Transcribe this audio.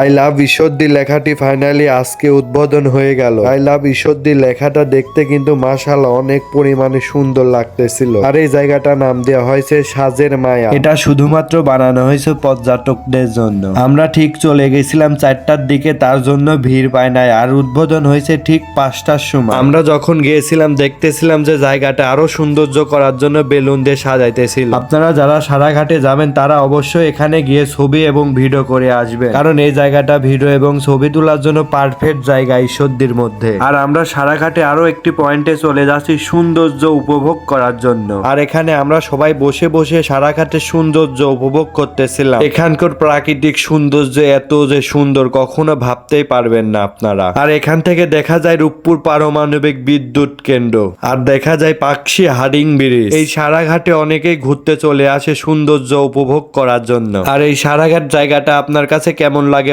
I love Ishwardi লেখাটি finally আজকে উদ্বোধন হয়ে গেল। আই লাভ ঈশ্বরদী লেখাটা দেখতে কিন্তু মাশাআল্লাহ অনেক পরিমাণে সুন্দর লাগতেছিল। আর এই জায়গাটা নাম দেওয়া হয়েছে সাজের মায়া। এটা শুধুমাত্র বানানো হয়েছে পর্যটকদের জন্য। আমরা ঠিক চলে গেছিলাম চারটার দিকে তার জন্য ভিড় পায় নাই। আর উদ্বোধন হয়েছে ঠিক পাঁচটার সময়। আমরা যখন গিয়েছিলাম দেখতেছিলাম যে জায়গাটা আরও সৌন্দর্য করার জন্য বেলুন দিয়ে সাজাইতেছিল। আপনারা যারা সারাঘাটে যাবেন তারা অবশ্যই এখানে গিয়ে ছবি এবং ভিডিও করে আসবেন। কারণ এই জায়গাটা ভিডিও এবং ছবি তোলার জন্য পারফেক্ট জায়গা ঈশ্বরদীর মধ্যে। আর আমরা সারাঘাটে আরও একটি পয়েন্টে চলে যাচ্ছি সৌন্দর্য উপভোগ করার জন্য। আর এখানে আমরা সবাই বসে বসে সারাঘাটের সৌন্দর্য উপভোগ করতেছিলাম। এখানকার প্রাকৃতিক সৌন্দর্য এত যে সুন্দর কখনো ভাবতেই পারবেন না আপনারা। আর এখান থেকে দেখা যায় রূপপুর পারমাণবিক বিদ্যুৎ কেন্দ্র আর দেখা যায় পাকশি হাডিং ব্রিজ। এই সারাঘাটে অনেকেই ঘুরতে চলে আসে সৌন্দর্য উপভোগ করার জন্য। আর এই সারাঘাট জায়গাটা আপনার কাছে কেমন লাগে